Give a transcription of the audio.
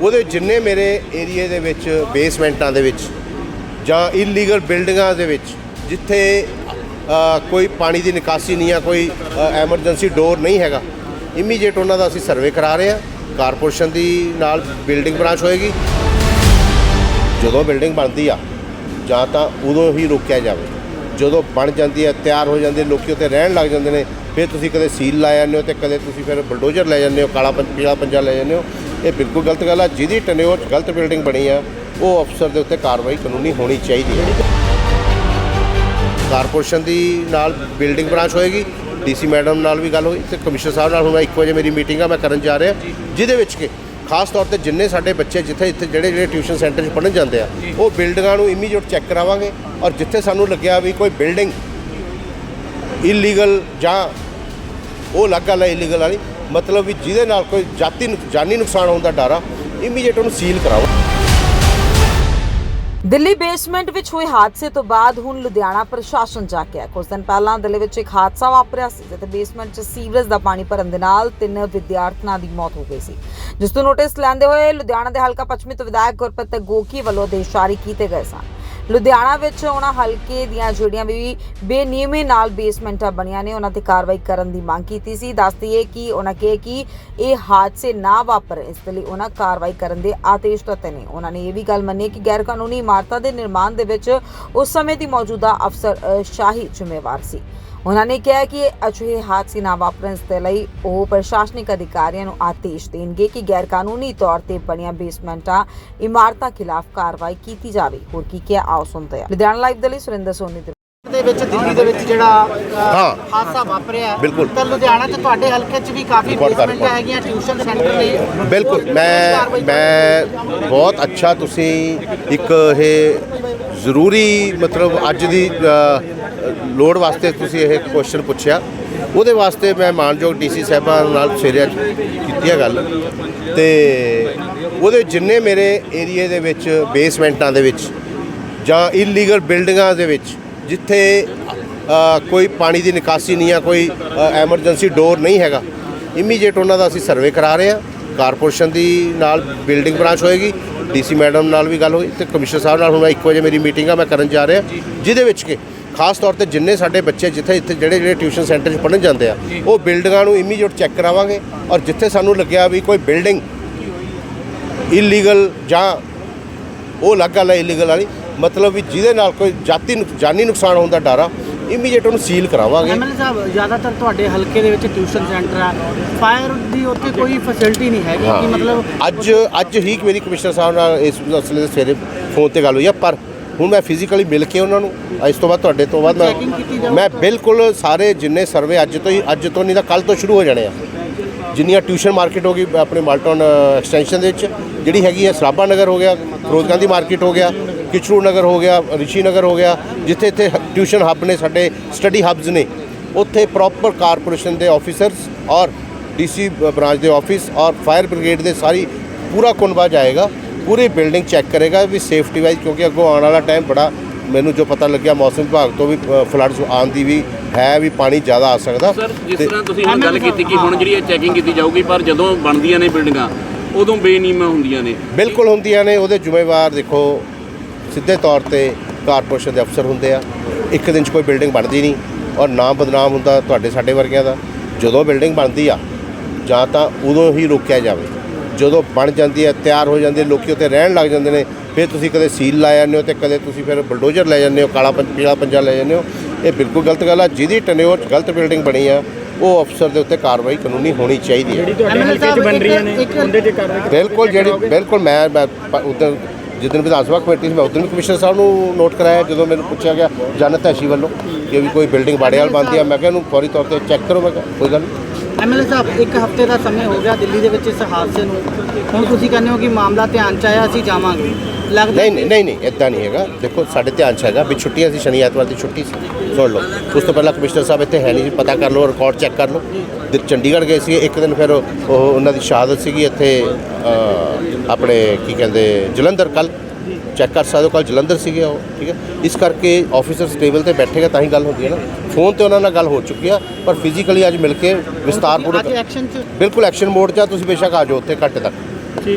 ਉਹਦੇ ਜਿੰਨੇ ਮੇਰੇ ਏਰੀਏ ਦੇ ਵਿੱਚ ਬੇਸਮੈਂਟਾਂ ਦੇ ਵਿੱਚ ਜਾਂ ਇਲੀਗਲ ਬਿਲਡਿੰਗਾਂ ਦੇ ਵਿੱਚ, ਜਿੱਥੇ ਕੋਈ ਪਾਣੀ ਦੀ ਨਿਕਾਸੀ ਨਹੀਂ ਆ, ਕੋਈ ਐਮਰਜੈਂਸੀ ਡੋਰ ਨਹੀਂ ਹੈਗਾ ਇਮੀਡੀਏਟ ਉਹਨਾਂ ਦਾ ਅਸੀਂ ਸਰਵੇ ਕਰਾ ਰਹੇ ਹਾਂ। ਕਾਰਪੋਰੇਸ਼ਨ ਦੀ ਨਾਲ ਬਿਲਡਿੰਗ ਬ੍ਰਾਂਚ ਹੋਏਗੀ। ਜਦੋਂ ਬਿਲਡਿੰਗ ਬਣਦੀ ਆ, ਜਾਂ ਤਾਂ ਉਦੋਂ ਹੀ ਰੋਕਿਆ ਜਾਵੇ। ਜਦੋਂ ਬਣ ਜਾਂਦੀ ਹੈ ਤਿਆਰ ਹੋ ਜਾਂਦੀ ਹੈ ਲੋਕੀ ਉੱਤੇ ਰਹਿਣ ਲੱਗ ਜਾਂਦੇ ਨੇ, ਫਿਰ ਤੁਸੀਂ ਕਦੇ ਸੀਲ ਲਾ ਜਾਂਦੇ ਹੋ ਤੇ ਕਦੇ ਤੁਸੀਂ ਫਿਰ ਬਲਡੋਜ਼ਰ ਲੈ ਜਾਂਦੇ ਹੋ, ਕਾਲਾ ਪੰ- ਪੀਲਾ ਪੰਜਾ ਲੈ ਜਾਂਦੇ ਹੋ। ਇਹ ਬਿਲਕੁਲ ਗਲਤ ਗੱਲ ਆ, ਜਿਹਦੀ ਟਨਿਓਰ 'ਚ ਗਲਤ ਬਿਲਡਿੰਗ ਬਣੀ ਆ, ਉਹ ਅਫਸਰ ਦੇ ਉੱਤੇ ਕਾਰਵਾਈ ਕਾਨੂੰਨੀ ਹੋਣੀ ਚਾਹੀਦੀ ਹੈ। ਕਾਰਪੋਰੇਸ਼ਨ ਦੀ ਨਾਲ ਬਿਲਡਿੰਗ ਬ੍ਰਾਂਚ ਹੋਏਗੀ, ਡੀਸੀ ਮੈਡਮ ਨਾਲ ਵੀ ਗੱਲ ਹੋਈ ਤੇ ਕਮਿਸ਼ਨਰ ਸਾਹਿਬ ਨਾਲ ਹੁਣ ਮੈਂ 1 ਵਜੇ ਮੇਰੀ ਮੀਟਿੰਗ ਆ, ਮੈਂ ਕਰਨ ਜਾ ਰਿਹਾ, ਜਿਹਦੇ ਵਿੱਚ ਕਿ ਖਾਸ ਤੌਰ ਤੇ ਜਿੰਨੇ ਸਾਡੇ ਬੱਚੇ ਜਿੱਥੇ ਇੱਥੇ ਜਿਹੜੇ ਜਿਹੜੇ ਟਿਊਸ਼ਨ ਸੈਂਟਰ 'ਚ ਪੜ੍ਹਨ ਜਾਂਦੇ ਆ, ਉਹ ਬਿਲਡਿੰਗਾਂ ਨੂੰ ਇਮੀਡੀਏਟ ਚੈੱਕ ਕਰਾਵਾਂਗੇ ਔਰ ਜਿੱਥੇ ਸਾਨੂੰ ਲੱਗਿਆ ਵੀ ਕੋਈ ਬਿਲਡਿੰਗ ਇਲੀਗਲ ਜਾਂ ਉਹ ਅਲੱਗ ਗੱਲ ਹੈ ਇਲੀਗਲ ਵਾਲੀ। ਮਤਲਬ ਵੀ ਜਿਹਦੇ ਨਾਲ ਕੋਈ ਜਾਤੀ ਜਾਨੀ ਨੁਕਸਾਨ ਹੋਣ ਦਾ ਡਰ ਆ ਇਮੀਡੀਏਟ ਉਹਨੂੰ ਸੀਲ ਕਰਾਓ। ਦਿੱਲੀ ਬੇਸਮੈਂਟ ਵਿੱਚ ਹੋਏ ਹਾਦਸੇ ਤੋਂ ਬਾਅਦ ਹੁਣ ਲੁਧਿਆਣਾ ਪ੍ਰਸ਼ਾਸਨ ਜਾ ਕੇ ਆਇਆ। ਕੁਝ ਦਿਨ ਪਹਿਲਾਂ ਦਿੱਲੀ ਵਿੱਚ ਇੱਕ ਹਾਦਸਾ ਵਾਪਰਿਆ ਸੀ, ਜਿੱਥੇ ਬੇਸਮੈਂਟ 'ਚ ਸੀਵਰੇਜ ਦਾ ਪਾਣੀ ਭਰਨ ਦੇ ਨਾਲ ਤਿੰਨ ਵਿਦਿਆਰਥਣਾਂ ਦੀ ਮੌਤ ਹੋ ਗਈ ਸੀ। ਜਿਸ ਤੋਂ ਨੋਟਿਸ ਲੈਂਦੇ ਹੋਏ ਲੁਧਿਆਣਾ ਦੇ ਹਲਕਾ ਪੱਛਮੀ ਤੋਂ ਵਿਧਾਇਕ ਗੁਰਪ੍ਰੀਤ ਗੋਕੀ ਵੱਲੋਂ ਆਦੇਸ਼ ਜਾਰੀ ਕੀਤੇ ਗਏ ਸਨ। ਲੁਧਿਆਣਾ ਵਿੱਚ ਉਹਨਾਂ ਹਲਕੇ ਦੀਆਂ ਜਿਹੜੀਆਂ ਵੀ ਬੇਨਿਯਮੇ ਨਾਲ ਬੇਸਮੈਂਟਾਂ ਬਣੀਆਂ ਨੇ, ਉਹਨਾਂ ਤੇ ਕਾਰਵਾਈ ਕਰਨ ਦੀ ਮੰਗ ਕੀਤੀ ਸੀ। ਦੱਸਦੀ ਹੈ ਕਿ ਉਹਨਾਂ ਕਹੇ ਕਿ ਇਹ ਹਾਦਸੇ ਨਾ ਵਾਪਰ, ਇਸ ਦੇ ਲਈ ਉਹਨਾਂ ਕਾਰਵਾਈ ਕਰਨ ਦੇ ਆਦੇਸ਼ ਦਿੱਤੇ ਨੇ। ਉਹਨਾਂ ਨੇ ਇਹ ਵੀ ਗੱਲ ਮੰਨੀ ਕਿ ਗੈਰ ਕਾਨੂੰਨੀ ਇਮਾਰਤਾਂ ਦੇ ਨਿਰਮਾਣ ਦੇ ਵਿੱਚ ਉਸ ਸਮੇਂ ਦੀ ਮੌਜੂਦਾ ਅਫਸਰ ਸ਼ਾਹੀ ਜ਼ਿੰਮੇਵਾਰ ਸੀ। ਉਹਨਾਂ ਨੇ ਕਿਹਾ ਕਿ ਅਜਿਹੇ ਹਾਦਸੇ ਨਾ ਵਾਪਰਨ ਦੇ ਲਈ ਉਹ ਪ੍ਰਸ਼ਾਸਨਿਕ ਅਧਿਕਾਰੀਆਂ ਨੂੰ ਆਦੇਸ਼ ਦੇਣਗੇ ਕਿ ਗੈਰ ਕਾਨੂੰਨੀ ਤੌਰ ਤੇ ਬਣੀਆਂ ਬੇਸਮੈਂਟਾਂ ਇਮਾਰਤਾਂ ਖਿਲਾਫ ਕਾਰਵਾਈ ਕੀਤੀ ਜਾਵੇ ਹੋਰ ਕੀ ਕਿਹਾ ਆਓ ਸੁਣਦੇ ਹਾਂ ਲੁਧਿਆਣਾ ਲਾਈਵ ਦੇ ਲਈ ਸੁਰਿੰਦਰ ਸੋਨੀ ਦੀ ਦੇ ਵਿੱਚ ਦਿੱਲੀ ਦੇ ਵਿੱਚ ਜਿਹੜਾ ਹਾਂ। ਹਾਦਸਾ ਵਾਪਰਿਆ ਹੈ, ਬਿਲਕੁਲ। ਤਾਂ ਲੁਧਿਆਣਾ 'ਚ ਤੁਹਾਡੇ ਹਲਕੇ 'ਚ ਵੀ ਕਾਫੀ ਬੇਸਮੈਂਟਾਂ। ਹੈਗੀਆਂ ਟਿਊਸ਼ਨ ਸੈਂਟਰ ਨੇ ਬਿਲਕੁਲ ਮੈਂ ਮੈਂ ਬਹੁਤ ਅੱਛਾ ਤੁਸੀਂ ਇੱਕ ਇਹ ਜ਼ਰੂਰੀ ਮਤਲਬ ਅੱਜ ਦੀ ਲੋੜ ਵਾਸਤੇ ਤੁਸੀਂ ਇਹ ਕੁਐਸਚਨ ਪੁੱਛਿਆ। ਉਹਦੇ ਵਾਸਤੇ ਮੈਂ ਮਾਨਯੋਗ ਡੀਸੀ ਸਾਹਿਬਾਨ ਨਾਲ ਸਵੇਰੇ ਕੀਤੀ ਹੈ ਗੱਲ। ਤੇ ਉਹਦੇ ਜਿੰਨੇ ਮੇਰੇ ਏਰੀਏ ਦੇ ਵਿੱਚ ਬੇਸਮੈਂਟਾਂ ਦੇ ਵਿੱਚ ਜਾਂ ਇਲੀਗਲ ਬਿਲਡਿੰਗਾਂ ਦੇ ਵਿੱਚ, ਜਿੱਥੇ ਕੋਈ ਪਾਣੀ ਦੀ ਨਿਕਾਸੀ ਨਹੀਂ ਆ, ਕੋਈ ਐਮਰਜੈਂਸੀ ਡੋਰ ਨਹੀਂ ਹੈਗਾ ਇਮੀਡੀਏਟ ਉਹਨਾਂ ਦਾ ਅਸੀਂ ਸਰਵੇ ਕਰਾ ਰਹੇ ਹਾਂ ਕਾਰਪੋਰੇਸ਼ਨ ਦੀ ਨਾਲ ਬਿਲਡਿੰਗ ਬ੍ਰਾਂਚ ਹੋਏਗੀ ਡੀਸੀ ਮੈਡਮ ਨਾਲ ਵੀ ਗੱਲ ਹੋਈ, ਤੇ ਕਮਿਸ਼ਨਰ ਸਾਹਿਬ ਨਾਲ ਹੁਣ ਮੈਂ 1 ਵਜੇ ਮੇਰੀ ਮੀਟਿੰਗ ਆ, ਮੈਂ ਕਰਨ ਜਾ ਰਿਹਾ। ਜਿਹਦੇ ਵਿੱਚ ਕਿ ਖਾਸ ਤੌਰ ਤੇ ਜਿੰਨੇ ਸਾਡੇ ਬੱਚੇ ਜਿੱਥੇ ਇੱਥੇ ਜਿਹੜੇ ਜਿਹੜੇ ਟਿਊਸ਼ਨ ਸੈਂਟਰ 'ਚ ਪੜ੍ਹਨ ਜਾਂਦੇ ਆ ਉਹ ਬਿਲਡਿੰਗਾਂ ਨੂੰ ਇਮੀਡੀਏਟ ਚੈੱਕ ਕਰਾਵਾਂਗੇ ਔਰ ਜਿੱਥੇ ਸਾਨੂੰ ਲੱਗਿਆ ਵੀ ਕੋਈ ਬਿਲਡਿੰਗ ਇਲੀਗਲ ਜਾਂ ਉਹ ਅਲੱਗ ਗੱਲ ਹੈ ਇਲੀਗਲ ਵਾਲੀ ਮਤਲਬ ਵੀ ਜਿਹਦੇ ਨਾਲ ਕੋਈ ਜਾਤੀ ਨੁਕ- ਜਾਨੀ ਨੁਕਸਾਨ ਹੋਣ ਦਾ ਡਰ ਆ ਇਮੀਡੀਏਟ ਉਹਨੂੰ ਸੀਲ ਕਰਾਵਾਂਗੇ। ਐਮਐਲਏ ਸਾਹਿਬ ਜ਼ਿਆਦਾਤਰ ਤੁਹਾਡੇ ਹਲਕੇ ਦੇ ਵਿੱਚ ਟਿਊਸ਼ਨ ਸੈਂਟਰ ਆ ਫਾਇਰ ਦੀ ਉੱਥੇ ਕੋਈ ਫੈਸਿਲਿਟੀ ਨਹੀਂ ਹੈਗੀ ਕਿ ਮਤਲਬ ਅੱਜ ਅੱਜ ਹੀ ਮੇਰੀ ਕਮਿਸ਼ਨਰ ਸਾਹਿਬ ਨਾਲ ਇਸ ਮਸਲੇ ਦੇ ਸਵੇਰੇ ਫੋਨ ਤੇ ਗੱਲ ਹੋਈ ਆ ਪਰ ਹੁਣ ਮੈਂ ਫਿਜ਼ੀਕਲੀ ਮਿਲ ਕੇ ਉਹਨਾਂ ਨੂੰ ਇਸ ਤੋਂ ਬਾਅਦ ਤੁਹਾਡੇ ਤੋਂ ਬਾਅਦ ਮੈਂ। ਮੈਂ ਬਿਲਕੁਲ ਸਾਰੇ ਜਿੰਨੇ ਸਰਵੇ ਅੱਜ ਤੋਂ ਹੀ ਅੱਜ ਤੋਂ ਨਹੀਂ ਤਾਂ ਕੱਲ ਤੋਂ ਸ਼ੁਰੂ ਹੋ ਜਾਣੇ ਆ। ਜਿੰਨੀਆਂ ਟਿਊਸ਼ਨ ਮਾਰਕੀਟ ਹੋ ਗਈ ਆਪਣੇ ਮਾਲਟਨ ਐਕਸਟੈਂਸ਼ਨ ਦੇ ਵਿੱਚ ਜਿਹੜੀ ਹੈਗੀ ਹੈ ਸਰਾਭਾ ਨਗਰ ਹੋ ਗਿਆ ਫਿਰੋਜ਼ ਗਾਂਧੀ ਮਾਰਕੀਟ ਹੋ ਗਿਆ ਕਿਚਰੂ ਨਗਰ ਹੋ ਗਿਆ ਰਿਸ਼ੀ ਨਗਰ ਹੋ ਗਿਆ ਜਿੱਥੇ ਇੱਥੇ ਟਿਊਸ਼ਨ ਹੱਬ ਨੇ ਸਾਡੇ ਸਟੱਡੀ ਹੱਬਸ ਨੇ। ਉੱਥੇ ਪ੍ਰੋਪਰ ਕਾਰਪੋਰੇਸ਼ਨ ਦੇ ਆਫੀਸਰਸ ਔਰ ਡੀਸੀ ਬ੍ਰਾਂਚ ਦੇ ਆਫਿਸ ਔਰ ਫਾਇਰ ਬ੍ਰਿਗੇਡ ਦੇ ਸਾਰੀ ਪੂਰਾ ਕੁਨਬਾ ਜਾਏਗਾ ਪੂਰੀ ਬਿਲਡਿੰਗ ਚੈੱਕ ਕਰੇਗਾ ਵੀ ਸੇਫਟੀ ਵਾਈਜ਼ ਕਿਉਂਕਿ ਅੱਗੋਂ ਆਉਣ ਵਾਲਾ ਟਾਈਮ ਬੜਾ ਮੈਨੂੰ ਜੋ ਪਤਾ ਲੱਗਿਆ ਮੌਸਮ ਵਿਭਾਗ ਤੋਂ ਵੀ ਫਲੱਡਸ ਆਉਣ ਦੀ ਵੀ ਹੈ ਵੀ ਪਾਣੀ ਜ਼ਿਆਦਾ ਆ ਸਕਦਾ। ਸਰ ਜਿਸ ਤਰ੍ਹਾਂ ਤੁਸੀਂ ਹੁਣ ਗੱਲ ਕੀਤੀ ਕਿ ਹੁਣ ਜਿਹੜੀ ਇਹ ਚੈਕਿੰਗ ਕੀਤੀ ਜਾਊਗੀ ਪਰ ਜਦੋਂ ਬਣਦੀਆਂ ਨੇ ਬਿਲਡਿੰਗਾਂ ਉਦੋਂ ਬੇਨੀਮਾ ਹੁੰਦੀਆਂ ਨੇ। ਬਿਲਕੁਲ ਹੁੰਦੀਆਂ ਨੇ ਉਹਦੇ ਜ਼ਿੰਮੇਵਾਰ ਦੇਖੋ ਸਿੱਧੇ ਤੌਰ ਤੇ ਕਾਰਪੋਰੇਸ਼ਨ ਦੇ ਅਫਸਰ ਹੁੰਦੇ ਆ। ਇੱਕ ਦਿਨ 'ਚ ਕੋਈ ਬਿਲਡਿੰਗ ਬਣਦੀ ਨਹੀਂ ਔਰ ਨਾਮ ਬਦਨਾਮ ਹੁੰਦਾ ਤੁਹਾਡੇ ਸਾਡੇ ਵਰਗਿਆਂ ਦਾ। ਜਦੋਂ ਬਿਲਡਿੰਗ ਬਣਦੀ ਆ ਜਾਂ ਤਾਂ ਉਦੋਂ ਹੀ ਰੋਕਿਆ ਜਾਵੇ। ਜਦੋਂ ਬਣ ਜਾਂਦੀ ਹੈ ਤਿਆਰ ਹੋ ਜਾਂਦੀ ਹੈ ਲੋਕੀ ਉੱਤੇ ਰਹਿਣ ਲੱਗ ਜਾਂਦੇ ਨੇ ਫਿਰ ਤੁਸੀਂ ਕਦੇ ਸੀਲ ਲਾ ਜਾਂਦੇ ਹੋ ਤੇ ਕਦੇ ਤੁਸੀਂ ਫਿਰ ਬਲਡੋਜ਼ਰ ਲੈ ਜਾਂਦੇ ਹੋ ਕਾਲਾ ਪੰ- ਪੀਲਾ ਪੰਜਾ ਲੈ ਜਾਂਦੇ ਹੋ। ਇਹ ਬਿਲਕੁਲ ਗਲਤ ਗੱਲ ਆ ਜਿਹਦੀ ਟਨਿਓਰ 'ਚ ਗਲਤ ਬਿਲਡਿੰਗ ਬਣੀ ਆ ਉਹ ਅਫਸਰ ਦੇ ਉੱਤੇ ਕਾਰਵਾਈ ਕਾਨੂੰਨੀ ਹੋਣੀ ਚਾਹੀਦੀ ਹੈ। ਐਮਐਲਏ ਸਾਹਿਬ ਬਣ ਰਹੀਆਂ ਨੇ ਉਹਦੇ ਤੇ ਬਿਲਕੁਲ ਜਿਹੜੀ ਬਿਲਕੁਲ ਮੈਂ ਉਦੋਂ ਜਿੱਦਣ ਵਿਧਾਨ ਸਭਾ ਕਮੇਟੀ ਸੀ ਮੈਂ ਉਦੋਂ ਵੀ ਕਮਿਸ਼ਨਰ ਸਾਹਿਬ ਨੂੰ ਨੋਟ ਕਰਾਇਆ ਜਦੋਂ ਮੈਨੂੰ ਪੁੱਛਿਆ ਗਿਆ ਜਨਤ ਹੈਸ਼ੀ ਵੱਲੋਂ ਕਿ ਵੀ ਕੋਈ ਬਿਲਡਿੰਗ ਬਾੜੇ ਵਾਲ ਬਣਦੀ ਆ ਮੈਂ ਕਿਹਾ ਇਹਨੂੰ ਫੌਰੀ ਤੌਰ ਤੇ ਚੈੱਕ ਕਰੋ ਮੈਂ ਕਿਹਾ ਕੋਈ ਗੱਲ ਨਹੀਂ ਐਮਐਲਏ ਸਾਹਿਬ, ਇੱਕ ਹਫ਼ਤੇ ਦਾ ਸਮੇਂ ਹੋ ਗਿਆ ਦਿੱਲੀ ਦੇ ਵਿੱਚ ਇਸ ਹਾਦਸੇ ਨੂੰ। ਹੁਣ ਤੁਸੀਂ ਕਹਿੰਦੇ ਹੋ ਕਿ ਮਾਮਲਾ ਧਿਆਨ ਚ ਆਇਆ, ਅਸੀਂ ਜਾਵਾਂਗੇ। ਲੱਗਦਾ ਨਹੀਂ ਨਹੀਂ ਨਹੀਂ ਨਹੀਂ ਇਦਾਂ ਨਹੀਂ ਹੈਗਾ। ਦੇਖੋ, ਸਾਡੇ ਧਿਆਨ 'ਚ ਹੈਗਾ ਵੀ ਛੁੱਟੀਆਂ ਸੀ, ਸ਼ਨੀ ਐਤਵਾਰ ਦੀ ਛੁੱਟੀ ਸੀ। ਸੁਣ ਲਓ, ਉਸ ਤੋਂ ਪਹਿਲਾਂ ਕਮਿਸ਼ਨਰ ਸਾਹਿਬ ਇੱਥੇ ਹੈ ਨਹੀਂ ਸੀ, ਪਤਾ ਕਰ ਲਓ, ਰਿਕਾਰਡ ਚੈੱਕ ਕਰ ਲਓ। ਤੇ ਚੰਡੀਗੜ੍ਹ ਗਏ ਸੀ, ਇੱਕ ਦਿਨ ਫਿਰ ਉਹ ਉਹਨਾਂ ਦੀ ਸ਼ਹਾਦਤ ਸੀਗੀ ਇੱਥੇ ਆਪਣੇ ਕੀ ਕਹਿੰਦੇ, ਜਲੰਧਰ ਕੱਲ ਚੈੱਕ ਕਰ ਸਕਦੇ ਹੋ ਕੱਲ ਜਲੰਧਰ ਸੀਗੇ ਉਹ ਠੀਕ ਹੈ। ਇਸ ਕਰਕੇ ਆਫੀਸਰਸ ਟੇਬਲ ਤੇ ਬੈਠੇਗਾ ਤਾਂ ਹੀ ਗੱਲ ਹੁੰਦੀ ਹੈ ਨਾ। ਫੋਨ ਤੇ ਉਹਨਾਂ ਨਾਲ ਗੱਲ ਹੋ ਚੁੱਕੀ ਆ ਪਰ ਫਿਜ਼ੀਕਲੀ ਅੱਜ ਮਿਲ ਕੇ ਅੱਜ ਐਕਸ਼ਨ ਚ ਬਿਲਕੁਲ ਐਕਸ਼ਨ ਮੋਡ 'ਚ ਆ ਤੁਸੀਂ ਬੇਸ਼ੱਕ ਆ ਜਾਓ ਉੱਥੇ ਘੱਟ ਤੱਕ। ਠੀਕ ਹੈ।